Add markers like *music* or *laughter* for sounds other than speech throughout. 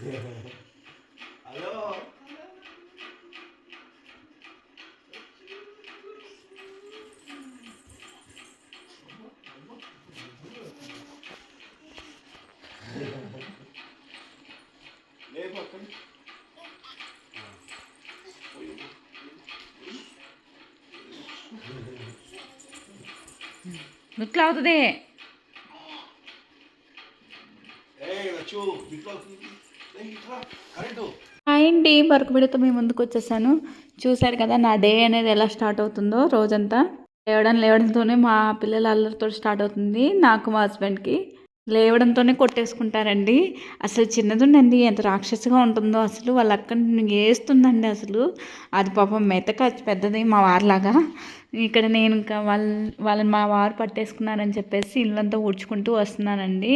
Hello లే పక్కన ఇట్లా అవుతుంది ఏ లచ్చు హాయ్ అండి వర్క్ వీడియోతో మీ ముందుకు వచ్చేసాను. చూశారు కదా నా డే అనేది ఎలా స్టార్ట్ అవుతుందో రోజంతా. లేవడం లేవడంతోనే మా పిల్లల అల్లరితో స్టార్ట్ అవుతుంది నాకు మా హస్బెండ్కి. లేవడంతోనే కొట్టేసుకుంటారండి. అసలు చిన్నదుండండి ఎంత రాక్షసుగా ఉంటుందో అసలు వాళ్ళ అక్కని వేస్తుందండి అసలు. అది పాపం మెతక పెద్దది మా వారిలాగా. ఇక్కడ నేను ఇంకా వాళ్ళ వాళ్ళని మా వారు పట్టేసుకున్నారని చెప్పేసి ఇల్లంతా ఊడ్చుకుంటూ వస్తున్నానండి.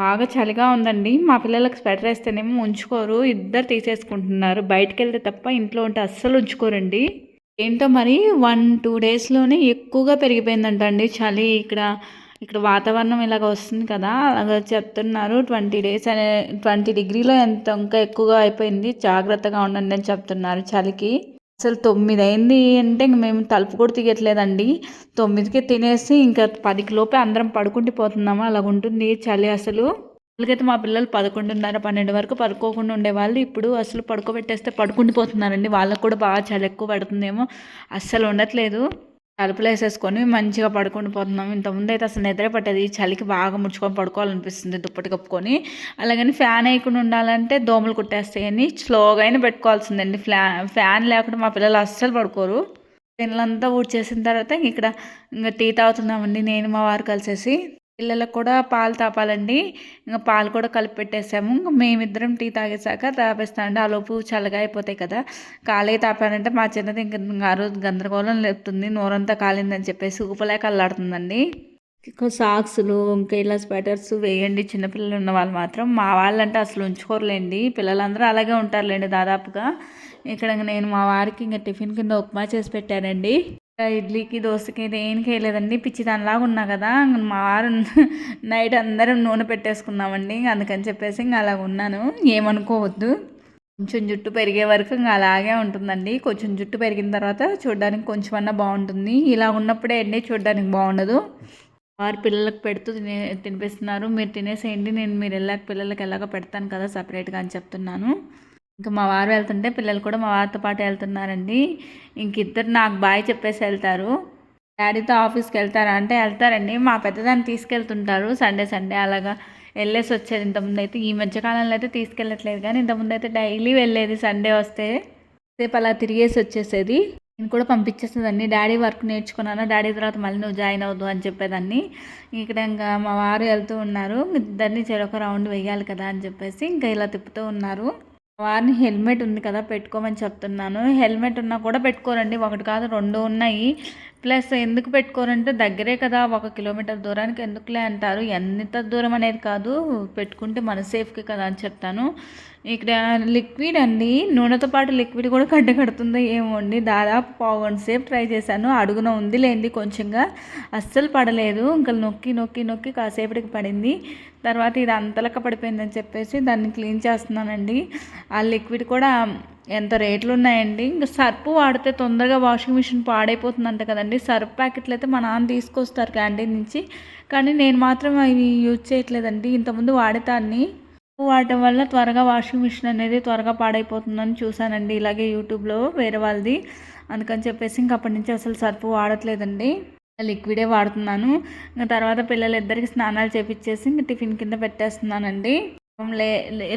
బాగా చలిగా ఉందండి. మా పిల్లలకు స్వెటర్ వేస్తేనేమో ఉంచుకోరు. ఇద్దరు తీసేసుకుంటున్నారు. బయటకు వెళ్తే తప్ప ఇంట్లో ఉంటే అస్సలు ఉంచుకోరండి. ఏంటో మరి వన్ టూ డేస్లోనే ఎక్కువగా పెరిగిపోయిందంట అండి చలి. ఇక్కడ ఇక్కడ వాతావరణం ఇలాగ వస్తుంది కదా. అలాగ చెప్తున్నారు. ట్వంటీ డేస్ అనే ట్వంటీ డిగ్రీలో ఎంత ఇంకా ఎక్కువగా అయిపోయింది. జాగ్రత్తగా ఉండండి అని చెప్తున్నారు చలికి. అసలు తొమ్మిది అయింది అంటే ఇంక మేము తలుపు కూడా తీయట్లేదండి. తొమ్మిదికి తినేసి ఇంకా పదికి లోపే అందరం పడుకుంటూ పోతున్నాము? అలాగ ఉంటుంది చలి అసలు. అలాగైతే మా పిల్లలు పదకొండున్నర పన్నెండు వరకు పడుకోకుండా ఉండేవాళ్ళు. ఇప్పుడు అసలు పడుకోబెట్టేస్తే పడుకుండిపోతున్నారండి వాళ్ళకు కూడా బాగా చలి ఎక్కువ పడుతుందేమో. అస్సలు ఉండట్లేదు. తలుపులు వేసేసుకొని మంచిగా పడుకొని పోతున్నాం. ఇంతకుముందు అయితే అసలు నిద్ర పట్టేది చలికి బాగా ముడుచుకొని పడుకోవాలనిపిస్తుంది దుప్పటి కప్పుకొని. అలాగని ఫ్యాన్ వేయకుండా ఉండాలంటే దోమలు కుట్టేస్తాయని స్లోగా అయినా పెట్టుకోవాల్సిందండి. ఫ్లా ఫ్యాన్ లేకుండా మా పిల్లలు అస్సలు పడుకోరు. పిల్లలంతా ఊడ్చేసిన తర్వాత ఇక్కడ ఇంకా టీ తాగుతున్నామండి. నేను మా వారు కలిసేసి. పిల్లలకు కూడా పాలు తాపాలండి. ఇంకా పాలు కూడా కలిపి పెట్టేసాము ఇంకా మేమిద్దరం టీ తాగేసాక తాపేస్తామండి ఆ లోపు చల్లగా అయిపోతాయి కదా. కాలే తాపానంటే మా చిన్నది ఇంకా ఆ రోజు గందరగోళం లేపుతుంది. నోరంతా కాలిందని చెప్పేసి ఊపలేక అల్లాడుతుందండి ఇంకా సాక్స్లు ఇంకా ఇలా స్వెటర్స్ వేయండి. చిన్నపిల్లలు ఉన్న వాళ్ళు మాత్రం మా వాళ్ళంటే అసలు ఉంచుకోరులేండి. పిల్లలందరూ అలాగే ఉంటారులేండి దాదాపుగా. ఇక్కడ నేను మా వారికి ఇంకా టిఫిన్ కింద ఉప్మా చేసి పెట్టానండి. ఇడ్లీకి దోశకి దేనికి వేయలేదండి పిచ్చి దానిలాగా ఉన్నా కదా మా వారు *laughs* నైట్ అందరం నూనె పెట్టేసుకున్నామండి. అందుకని చెప్పేసి ఇంకా అలాగ ఉన్నాను. ఏమనుకోవద్దు. కొంచెం జుట్టు పెరిగే వరకు ఇంకా అలాగే ఉంటుందండి. కొంచెం జుట్టు పెరిగిన తర్వాత చూడడానికి కొంచెం అన్నా బాగుంటుంది. ఇలా ఉన్నప్పుడే అండి చూడడానికి బాగుండదు. వారు పిల్లలకు పెడుతూ తినే తినిపిస్తున్నారు. మీరు తినేసేయండి. నేను మీరు వెళ్ళాక పిల్లలకి ఎలాగో పెడతాను కదా సపరేట్గా అని చెప్తున్నాను. ఇంకా మా వారు వెళ్తుంటే పిల్లలు కూడా మా వారితో పాటు వెళ్తున్నారండి. ఇంక ఇద్దరు నాకు బాయ్ చెప్పేసి వెళ్తారు. డాడీతో ఆఫీస్కి వెళ్తారా అంటే వెళ్తారండి. మా పెద్దదాన్ని తీసుకెళ్తుంటారు. సండే సండే అలాగా వెళ్ళేసి వచ్చేది. ఇంతకుముందు అయితే ఈ మధ్యకాలంలో అయితే తీసుకెళ్ళట్లేదు కానీ ఇంతకుముందు అయితే డైలీ వెళ్ళేది సండే వస్తే. సేపు అలా తిరిగేసి వచ్చేసేది. నేను కూడా పంపించేసేదాన్ని. డాడీ వర్క్ నేర్చుకున్నాను. డాడీ తర్వాత మళ్ళీ నువ్వు జాయిన్ అవ్వదు అని చెప్పేదాన్ని. ఇక్కడ ఇంకా మా వారు వెళ్తూ ఉన్నారు. ఇద్దరిని చెరొక రౌండ్ వేయాలి కదా అని చెప్పేసి ఇంకా ఇలా తిప్పుతూ ఉన్నారు. వారిని హెల్మెట్ ఉంది కదా పెట్టుకోమని చెప్తున్నాను. హెల్మెట్ ఉన్నా కూడా పెట్టుకోరండి. ఒకటి కాదు రెండు ఉన్నాయి. ప్లస్ ఎందుకు పెట్టుకోరంటే దగ్గరే కదా ఒక కిలోమీటర్ దూరానికి ఎందుకులే అంటారు. ఎంత దూరం అనేది కాదు పెట్టుకుంటే మన సేఫ్కి కదా అని చెప్తాను. ఇక్కడ లిక్విడ్ అండి నూనెతో పాటు లిక్విడ్ కూడా కడ్డ కడుతుందో ఏమో అండి. దాదాపు పావు గంట సేపు ట్రై చేశాను. అడుగున ఉంది లేండి కొంచెంగా. అస్సలు పడలేదు. ఇంకా నొక్కి నొక్కి నొక్కి కాసేపటికి పడింది. తర్వాత ఇది అంతలక పడిపోయిందని చెప్పేసి దాన్ని క్లీన్ చేస్తున్నానండి. ఆ లిక్విడ్ కూడా ఎంత రేట్లు ఉన్నాయండి ఇంకా సర్పు వాడితే తొందరగా వాషింగ్ మిషన్ పాడైపోతుందంట కదండి. సర్ఫ్ ప్యాకెట్లు అయితే మా నాన్న తీసుకొస్తారు క్యాంటీన్ నుంచి. కానీ నేను మాత్రం అవి యూజ్ చేయట్లేదండి. ఇంతకుముందు వాడేదాన్ని. వాడటం వల్ల త్వరగా వాషింగ్ మిషన్ అనేది త్వరగా పాడైపోతుందని చూశానండి. ఇలాగే యూట్యూబ్లో వేరే వాళ్ళది. అందుకని చెప్పేసి ఇంక అప్పటి నుంచి అసలు సర్ఫ్ వాడట్లేదండి. లిక్విడే వాడుతున్నాను. ఇంకా తర్వాత పిల్లలిద్దరికి స్నానాలు చేపించేసి ఇంక టిఫిన్ కింద పెట్టేస్తున్నానండి. లే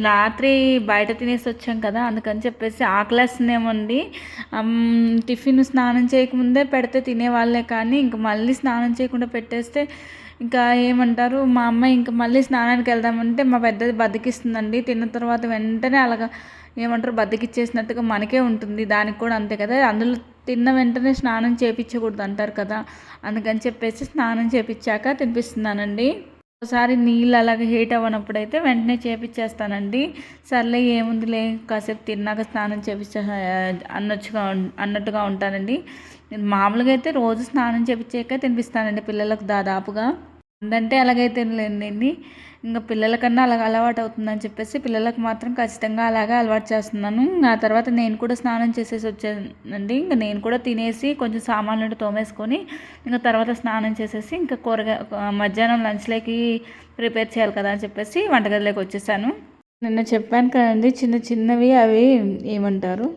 రాత్రి బయట తినేసి వచ్చాం కదా అందుకని చెప్పేసి ఆకలేస్తుందేమోండి. టిఫిన్ స్నానం చేయకముందే పెడితే తినేవాళ్ళే కానీ ఇంక మళ్ళీ స్నానం చేయకుండా పెట్టేస్తే ఇంకా ఏమంటారు మా అమ్మ ఇంకా మళ్ళీ స్నానానికి వెళ్దామంటే మా పెద్దది బతికిస్తుందండి తిన్న తర్వాత వెంటనే అలాగా ఏమంటారు బద్దకిచ్చేసినట్టుగా మనకే ఉంటుంది. దానికి కూడా అంతే కదా అందులో తిన్న వెంటనే స్నానం చేపించకూడదు అంటారు కదా అందుకని చెప్పేసి స్నానం చేపించాక తినిపిస్తున్నానండి. ఒకసారి నీళ్ళు అలాగే హీట్ అవ్వనప్పుడైతే వెంటనే చేపించేస్తానండి సర్లే ఏముందిలే కాసేపు తిన్నాక స్నానం చేపించే అన్నట్టుగా అన్నట్టుగా ఉంటానండి. నేను మామూలుగా అయితే రోజు స్నానం చేపించాక తినిపిస్తానండి పిల్లలకు దాదాపుగా. ఉందంటే అలాగైతే లేదండి ఇంకా పిల్లలకన్నా అలాగ అలవాటు అవుతుందని చెప్పేసి పిల్లలకు మాత్రం ఖచ్చితంగా అలాగే అలవాటు చేస్తున్నాను. ఆ తర్వాత నేను కూడా స్నానం చేసేసి వచ్చానండి. ఇంకా నేను కూడా తినేసి కొంచెం సామాన్లు తోమేసుకొని ఇంకా తర్వాత స్నానం చేసేసి ఇంకా కూరగాయ మధ్యాహ్నం లంచ్లోకి ప్రిపేర్ చేయాలి కదా అని చెప్పేసి వంటగదిలోకి వచ్చేసాను. నిన్న చెప్పాను కదండి చిన్న చిన్నవి అవి ఏమంటారు?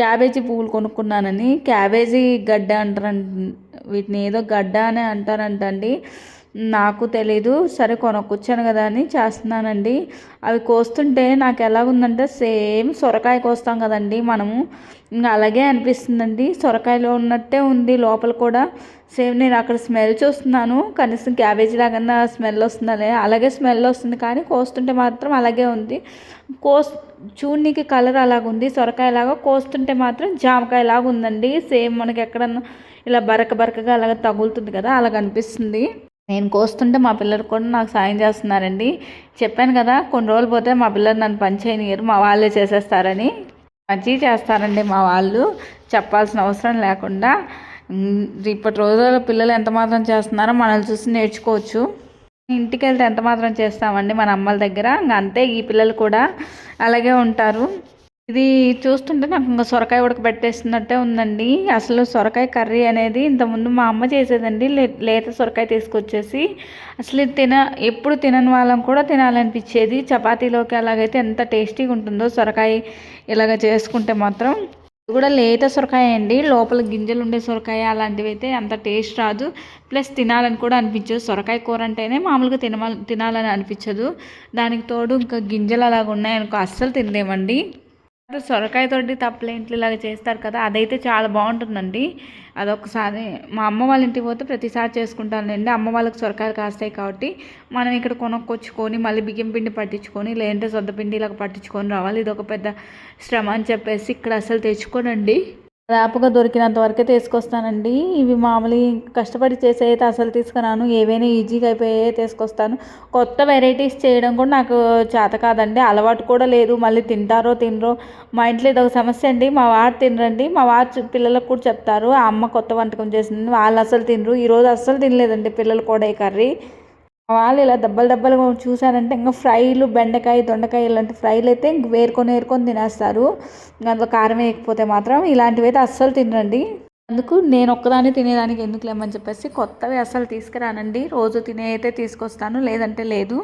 క్యాబేజీ పువ్వులు కొనుక్కున్నానని. క్యాబేజీ గడ్డ అంటారంట వీటిని ఏదో గడ్డ అని అంటారంటండి. నాకు తెలీదు. సరే కొనుక్కొచ్చాను కదా అని చేస్తున్నానండి. అవి కోస్తుంటే నాకు ఎలాగుందంటే సేమ్ సొరకాయ కోస్తాం కదండి మనము. ఇంకా అలాగే అనిపిస్తుందండి. సొరకాయలో ఉన్నట్టే ఉంది లోపల కూడా. సేమ్ నేను అక్కడ స్మెల్ చూస్తున్నాను. కనీసం క్యాబేజీ లాగా స్మెల్ వస్తుందనే అలాగే స్మెల్ వస్తుంది. కానీ కోస్తుంటే మాత్రం అలాగే ఉంది. కోస్ చూడనికి కలర్ అలాగుంది. సొరకాయ లాగా కోస్తుంటే మాత్రం జామకాయలాగా ఉందండి సేమ్ మనకి ఎక్కడన్నా ఇలా బరక బరకగా అలాగ తగులుతుంది కదా అలాగ అనిపిస్తుంది నేను కోస్తుంటే మా పిల్లలు కూడా నాకు సాయం చేస్తున్నారండి. చెప్పాను కదా కొన్ని రోజులు పోతే మా పిల్లలు నన్ను పని చేయనియరు మా వాళ్ళే చేసేస్తారని. మంచి చేస్తారండి మా వాళ్ళు చెప్పాల్సిన అవసరం లేకుండా. ఇప్పటి రోజుల్లో పిల్లలు ఎంత మాత్రం చేస్తున్నారో మనల్ని చూసి నేర్చుకోవచ్చు. ఇంటికి వెళ్తే ఎంత మాత్రం చేస్తామండి మన అమ్మల దగ్గర? ఇంకా అంతే ఈ పిల్లలు కూడా అలాగే ఉంటారు. ఇది చూస్తుంటే నాకు ఇంకా సొరకాయ ఉడకబెట్టేస్తున్నట్టే ఉందండి. అసలు సొరకాయ కర్రీ అనేది ఇంతకుముందు మా అమ్మ చేసేదండి. లే లేత సొరకాయ తీసుకొచ్చేసి అసలు తిన ఎప్పుడు తినని వాళ్ళం కూడా తినాలనిపించేది. చపాతీలోకి అలాగైతే ఎంత టేస్టీగా ఉంటుందో సొరకాయ ఇలాగ చేసుకుంటే మాత్రం. ఇది కూడా లేత సొరకాయ అండి. లోపల గింజలు ఉండే సొరకాయ అలాంటివి అయితే అంత టేస్ట్ రాదు. ప్లస్ తినాలని కూడా అనిపించదు. సొరకాయ కూర అంటేనే మామూలుగా తినమ తినాలని అనిపించదు. దానికి తోడు ఇంకా గింజలు అలాగ ఉన్నాయనుకో అస్సలు తినలేమండి. సొరకాయతోటి తప్పలేంట్లు ఇలాగ చేస్తారు కదా అదైతే చాలా బాగుంటుందండి. అదొకసారి మా అమ్మ వాళ్ళ ఇంటికి పోతే ప్రతిసారి చేసుకుంటానండి అమ్మ వాళ్ళకి సొరకాయలు కాస్తాయి కాబట్టి మనం ఇక్కడ కొనుక్కొచ్చుకొని మళ్ళీ బియ్యం పిండి పట్టించుకొని లేదంటే సొద్ద పిండి ఇలాగ పట్టించుకొని రావాలి. ఇది ఒక పెద్ద శ్రమ అని చెప్పేసి ఇక్కడ అసలు తెచ్చుకోనండి. దాపుగా దొరికినంత వరకే తీసుకొస్తానండి. ఇవి మామూలు కష్టపడి చేసే అయితే అసలు తీసుకురాను. ఏవైనా ఈజీగా అయిపోయే తీసుకొస్తాను. కొత్త వెరైటీస్ చేయడం కూడా నాకు చేత కాదండి. అలవాటు కూడా లేదు. మళ్ళీ తింటారో తినరో మా ఇంట్లో ఇది ఒక సమస్య అండి. మా వారు తినరండి. మా వారు పిల్లలకు కూడా చెప్తారు. ఆ అమ్మ కొత్త వంటకం చేసింది. వాళ్ళు అసలు తినరు. ఈరోజు అస్సలు తినలేదండి పిల్లలు కూడా ఈ కర్రీ. వాళ్ళు ఇలా దెబ్బలు దెబ్బలు చూసారంటే ఇంకా ఫ్రైలు బెండకాయ దొండకాయ ఇలాంటి ఫ్రైలు అయితే ఇంక వేరుకొని వేరుకొని తినేస్తారు. అందులో కారం వేయకపోతే మాత్రం ఇలాంటివి అయితే అస్సలు తినరండి. అందుకు నేను ఒక్కదాన్ని తినేదానికి ఎందుకు లేమని చెప్పేసి కొత్తవి అసలు తీసుకురానండి. రోజు తినే అయితే తీసుకొస్తాను లేదంటే లేదు.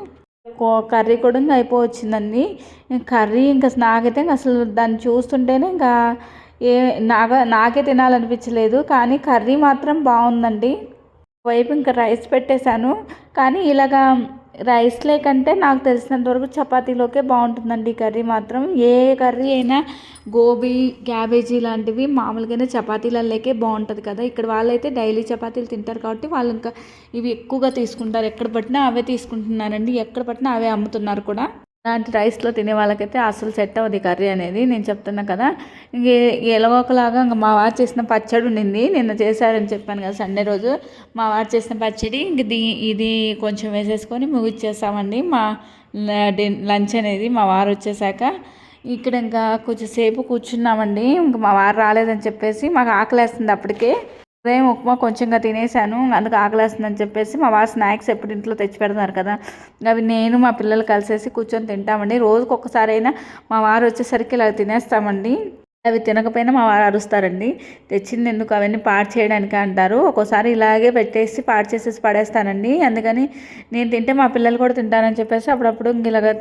కర్రీ కూడా ఇంకా అయిపోవచ్చిందండి. కర్రీ ఇంకా నాకైతే అసలు దాన్ని చూస్తుంటేనే ఇంకా ఏ నాగా నాకే తినాలనిపించలేదు. కానీ కర్రీ మాత్రం బాగుందండి. వైపు ఇంకా రైస్ పెట్టేశాను. కానీ ఇలాగా రైస్ లేకంటే నాకు తెలిసినంత వరకు చపాతీలోకే బాగుంటుందండి ఈ కర్రీ మాత్రం. ఏ కర్రీ అయినా గోబీ క్యాబేజీ లాంటివి మామూలుగానే చపాతీలలోకే బాగుంటుంది కదా. ఇక్కడ వాళ్ళైతే డైలీ చపాతీలు తింటారు కాబట్టి వాళ్ళు ఇంకా ఇవి ఎక్కువగా తీసుకుంటారు. ఎక్కడ పట్టినా అవే తీసుకుంటున్నారండి. ఎక్కడ పట్టినా అవే అమ్ముతున్నారు కూడా. లాంటి రైస్లో తినే వాళ్ళకైతే అసలు సెట్ అవ్వదు కర్రీ అనేది. నేను చెప్తున్నా కదా ఇంక ఎలాగోకలాగా ఇంకా మా వారు చేసిన పచ్చడి ఉండింది. నిన్న చేశారని చెప్పాను కదా సండే రోజు. మా వారు చేసిన పచ్చడి ఇంక దీ ఇది కొంచెం వేసేసుకొని ముగిచ్చేస్తామండి. మా లంచ్ అనేది మా వారు వచ్చేసాక ఇక్కడ ఇంకా కొంచెం సేపు కూర్చున్నామండి. ఇంకా మా వారు రాలేదని చెప్పేసి మాకు ఆకలేస్తుంది అప్పటికే. ఉదయం ఉప్మా కొంచెంగా తినేసాను అందుకు ఆకలేస్తుందని చెప్పేసి మా వారు స్నాక్స్ ఎప్పుడు ఇంట్లో తెచ్చి పెడతారు కదా అవి నేను మా పిల్లలు కలిసేసి కూర్చొని తింటామండి. రోజుకొకసారైనా మా వారు వచ్చేసరికి ఇలా తినేస్తామండి. అవి తినకపోయినా మా వారు అరుస్తారండి. తెచ్చింది ఎందుకు? అవన్నీ పాడు చేయడానికి అంటారు. ఒక్కోసారి ఇలాగే పెట్టేసి పాడు చేసేసి పడేస్తానండి. అందుకని నేను తింటే మా పిల్లలు కూడా తింటానని చెప్పేసి అప్పుడప్పుడు ఇలాగ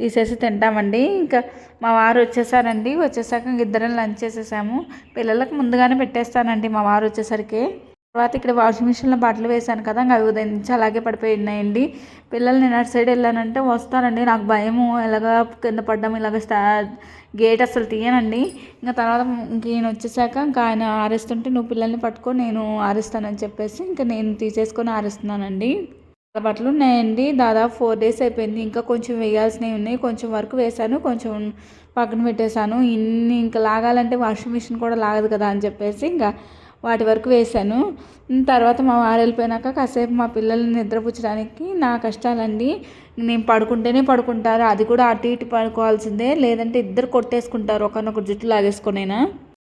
తీసేసి తింటామండి. ఇంకా మా వారు వచ్చేసారండి. వచ్చేసాక ఇద్దరం లంచ్ చేసేసాము. పిల్లలకు ముందుగానే పెట్టేస్తానండి మా వారు వచ్చేసరికి. తర్వాత ఇక్కడ వాషింగ్ మిషన్లో బట్టలు వేసాను కదా అవి ఉదయం నుంచి అలాగే పడిపోయి ఉన్నాయండి పిల్లలు నేను అటు సైడ్ వెళ్ళానంటే వస్తారండి నాకు భయము. ఎలాగ కింద పడ్డం ఇలాగ స్టా గేట్ అసలు తీయనండి. ఇంకా తర్వాత ఇంక ఈయన వచ్చేసాక ఇంకా ఆయన ఆరేస్తుంటే నువ్వు పిల్లల్ని పట్టుకో నేను ఆరేస్తానని చెప్పేసి ఇంకా నేను తీసేసుకొని ఆరేస్తున్నానండి. బట్టలు ఉన్నాయండి దాదాపు ఫోర్ డేస్ అయిపోయింది. ఇంకా కొంచెం వేయాల్సినవి ఉన్నాయి. కొంచెం వరకు వేసాను కొంచెం పక్కన పెట్టేశాను. ఇన్ని ఇంకా లాగాలంటే వాషింగ్ మిషన్ కూడా లాగదు కదా అని చెప్పేసి ఇంకా వాటి వరకు వేశాను. తర్వాత మా వారు వెళ్ళిపోయినాక కాసేపు మా పిల్లల్ని నిద్రపుచ్చడానికి నా కష్టాలండి. నేను పడుకుంటేనే పడుకుంటారు. అది కూడా అటు ఇటు పడుకోవాల్సిందే. లేదంటే ఇద్దరు కొట్టేసుకుంటారు. ఒకరినొకరు జుట్టు లాగేసుకునేనా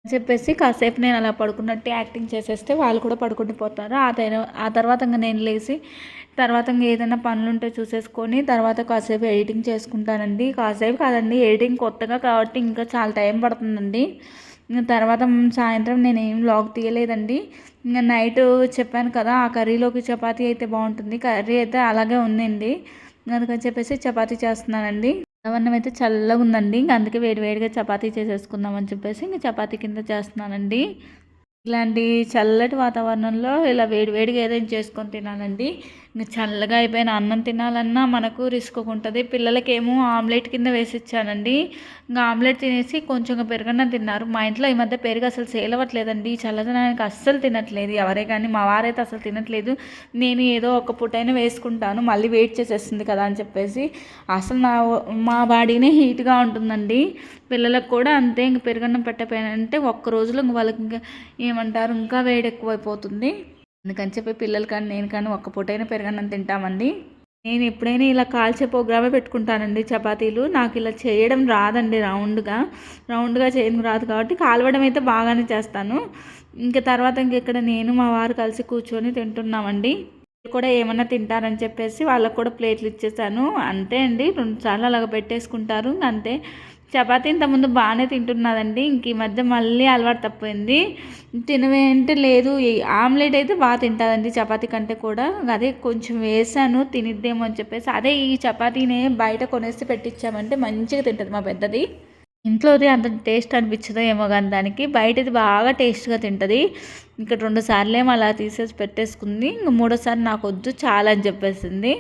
అని చెప్పేసి కాసేపు నేను అలా పడుకున్నట్టు యాక్టింగ్ చేసేస్తే వాళ్ళు కూడా పడుకుండిపోతారు ఆ తర్వాత ఆ తర్వాత ఇంకా నేను లేచి తర్వాత ఇంకా ఏదైనా పనులు ఉంటే చూసేసుకొని తర్వాత కాసేపు ఎడిటింగ్ చేసుకుంటానండి. కాసేపు కాదండి ఎడిటింగ్ కొత్తగా కాబట్టి ఇంకా చాలా టైం పడుతుందండి. తర్వాత సాయంత్రం నేను ఏం వ్లాగ్ తీయలేదండి నైట్ చెప్పాను కదా ఆ కర్రీలోకి చపాతీ అయితే బాగుంటుంది. కర్రీ అయితే అలాగే ఉందండి. అందుకని చెప్పేసి చపాతీ చేస్తున్నానండి. వాతావరణం అయితే చల్లగా ఉందండి. ఇంక అందుకే వేడి వేడిగా చపాతీ చేసేసుకుందామని చెప్పేసి ఇంక చపాతీ కింద చేస్తున్నానండి. ఇలాంటి చల్లటి వాతావరణంలో ఇలా వేడి వేడిగా ఏదైనా చేసుకొని తినానండి చల్లగా అయిపోయిన అన్నం తినాలన్నా మనకు రిస్క్ ఉంటుంది. పిల్లలకేమో ఆమ్లెట్ కింద వేసి ఇచ్చానండి ఇంకా ఆమ్లెట్ తినేసి కొంచెం పెరుగన్నం తిన్నారు. మా ఇంట్లో ఈ మధ్య పెరుగు అసలు సేలవట్లేదండి. చల్లదనానికి అస్సలు తినట్లేదు. ఎవరే కానీ మా వారైతే అసలు తినట్లేదు. నేను ఏదో ఒక పూటైనా వేసుకుంటాను. మళ్ళీ వెయిట్ చేసేస్తుంది కదా అని చెప్పేసి. అసలు నా మా బాడీనే హీట్గా ఉంటుందండి. పిల్లలకు కూడా అంతే. ఇంక పెరుగన్నం పెట్టపోయానంటే ఒక్క రోజులో ఇంక వాళ్ళకి ఇంకా ఏమంటారు? ఇంకా వేడి ఎక్కువైపోతుంది అందుకని చెప్పి పిల్లలు కానీ నేను కానీ ఒక్క పూటైనా పెరగన్నం తింటామండి. నేను ఎప్పుడైనా ఇలా కాల్చే ప్రోగ్రామే పెట్టుకుంటానండి చపాతీలు. నాకు ఇలా చేయడం రాదండి రౌండ్గా. రౌండ్గా చేయడం రాదు కాబట్టి కాలవడం అయితే బాగానే చేస్తాను. ఇంకా తర్వాత ఇంకెక్కడ నేను మా వారు కలిసి కూర్చొని తింటున్నామండి. కూడా ఏమన్నా తింటారని చెప్పేసి వాళ్ళకు కూడా ప్లేట్లు ఇచ్చేసాను. అంతే అండి. రెండు సార్లు అలాగ పెట్టేసుకుంటారు. అంతే. చపాతీ ఇంతకుముందు బాగానే తింటున్నదండి. ఇంక ఈ మధ్య మళ్ళీ అలవాటు తప్పింది. తినవేంటే లేదు. ఆమ్లెట్ అయితే బాగా తింటుందండి చపాతీ కంటే కూడా. అదే కొంచెం వేసాను తినిద్దేమో అని చెప్పేసి. అదే ఈ చపాతీనే బయట కొనేసి పెట్టించామంటే మంచిగా తింటుంది మా పెద్దది. ఇంట్లోది అంత టేస్ట్ అనిపించదో ఏమో కానీ దానికి. బయటది బాగా టేస్ట్గా తింటుంది. ఇంకా రెండు సార్లు ఏమో అలా తీసేసి పెట్టేసుకుంది. ఇంక మూడోసారి నాకు వద్దు చాలా అని చెప్పేసింది.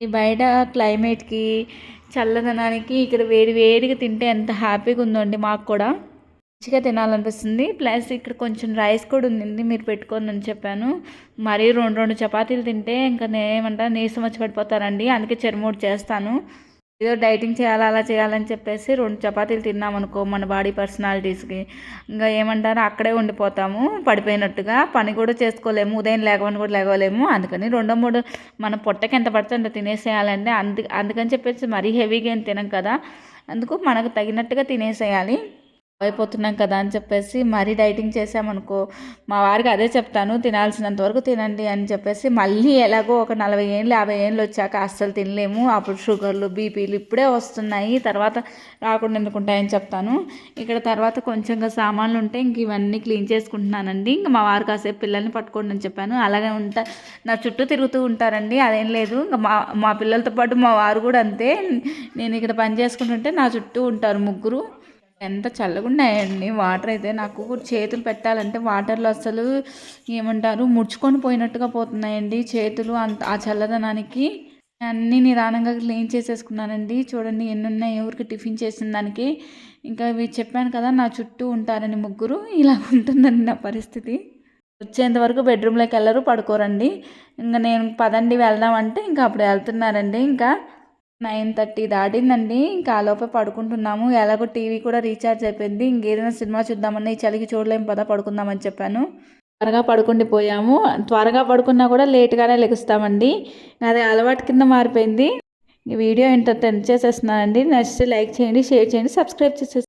ఈ బయట క్లైమేట్కి చల్లదనానికి ఇక్కడ వేడి వేడిగా తింటే ఎంత హ్యాపీగా ఉందండి మాకు కూడా. మంచిగా తినాలనిపిస్తుంది. ప్లస్ ఇక్కడ కొంచెం రైస్ కూడా ఉంది మీరు పెట్టుకోండి అని చెప్పాను. మరీ రెండు రెండు చపాతీలు తింటే ఇంకా నేనేమంటా నీరసం వచ్చి పడిపోతారండి. అందుకే చెరుమూడు చేస్తాను. ఏదో డైటింగ్ చేయాలి అలా చేయాలని చెప్పేసి రెండు చపాతీలు తిన్నామనుకో మన బాడీ పర్సనాలిటీస్కి. ఇంకా ఏమంటారు అక్కడే ఉండిపోతాము పడిపోయినట్టుగా పని కూడా చేసుకోలేము ఉదయం లేకపోయినా కూడా లేగలేము అందుకని రెండో మూడు మన పొట్టకి ఎంత పడితే అంత తినేసేయాలండి. అందు అందుకని చెప్పేసి మరీ హెవీగా ఏం తినం కదా అందుకు మనకు తగినట్టుగా తినేసేయాలి. అయిపోతున్నాం కదా అని చెప్పేసి మరీ డైటింగ్ చేసామనుకో మా వారికి అదే చెప్తాను తినాల్సినంత వరకు తినండి అని చెప్పేసి మళ్ళీ ఎలాగో ఒక నలభై ఏళ్ళు యాభై ఏళ్ళు వచ్చాక అస్సలు తినలేము. అప్పుడు షుగర్లు బీపీలు ఇప్పుడే వస్తున్నాయి. తర్వాత రాకుండా ఎందుకుంటాయని చెప్తాను. ఇక్కడ తర్వాత కొంచెంగా సామాన్లు ఉంటే ఇంక ఇవన్నీ క్లీన్ చేసుకుంటున్నానండి. ఇంక మా వారు కాసేపు పిల్లల్ని పట్టుకోండి అని చెప్పాను. అలాగే ఉంటా నా చుట్టూ తిరుగుతూ ఉంటారండి. అదేం లేదు. ఇంకా మా మా పిల్లలతో పాటు మా వారు కూడా అంతే. నేను ఇక్కడ పని చేసుకుంటుంటే నా చుట్టూ ఉంటారు ముగ్గురు. ఎంత చల్లగా ఉన్నాయండి వాటర్ అయితే నాకు చేతులు పెట్టాలంటే వాటర్లో అసలు ఏమంటారు ముడుచుకొని పోయినట్టుగా పోతున్నాయండి చేతులు అంత ఆ చల్లదనానికి. అన్నీ నిదానంగా క్లీన్ చేసేసుకున్నానండి. చూడండి ఎన్ని ఉన్నాయి ఎవరికి టిఫిన్ చేసిన దానికి. ఇంకా ఇవి చెప్పాను కదా నా చుట్టూ ఉంటారని ముగ్గురు. ఇలా ఉంటుందండి నా పరిస్థితి. వచ్చేంత వరకు బెడ్రూమ్లోకి వెళ్ళరు పడుకోరండి. ఇంకా నేను పదండి వెళ్దామంటే ఇంకా అప్పుడు వెళ్తున్నారండి. ఇంకా నైన్ థర్టీ దాటిందండి. ఇంకా ఆలోపే పడుకుంటున్నాము. ఎలాగో టీవీ కూడా రీఛార్జ్ అయిపోయింది. ఇంకేదైనా సినిమా చూద్దామని ఈ చలికి చూడలేము పదా పడుకుందామని చెప్పాను. త్వరగా పడుకుండి పోయాము. త్వరగా పడుకున్నా కూడా లేట్గానే లెగుస్తామండి. అది అలవాటు కింద మారిపోయింది. ఈ వీడియో ఏంటో చేసేస్తున్నానండి. నచ్చితే లైక్ చేయండి షేర్ చేయండి సబ్స్క్రైబ్ చేసేసి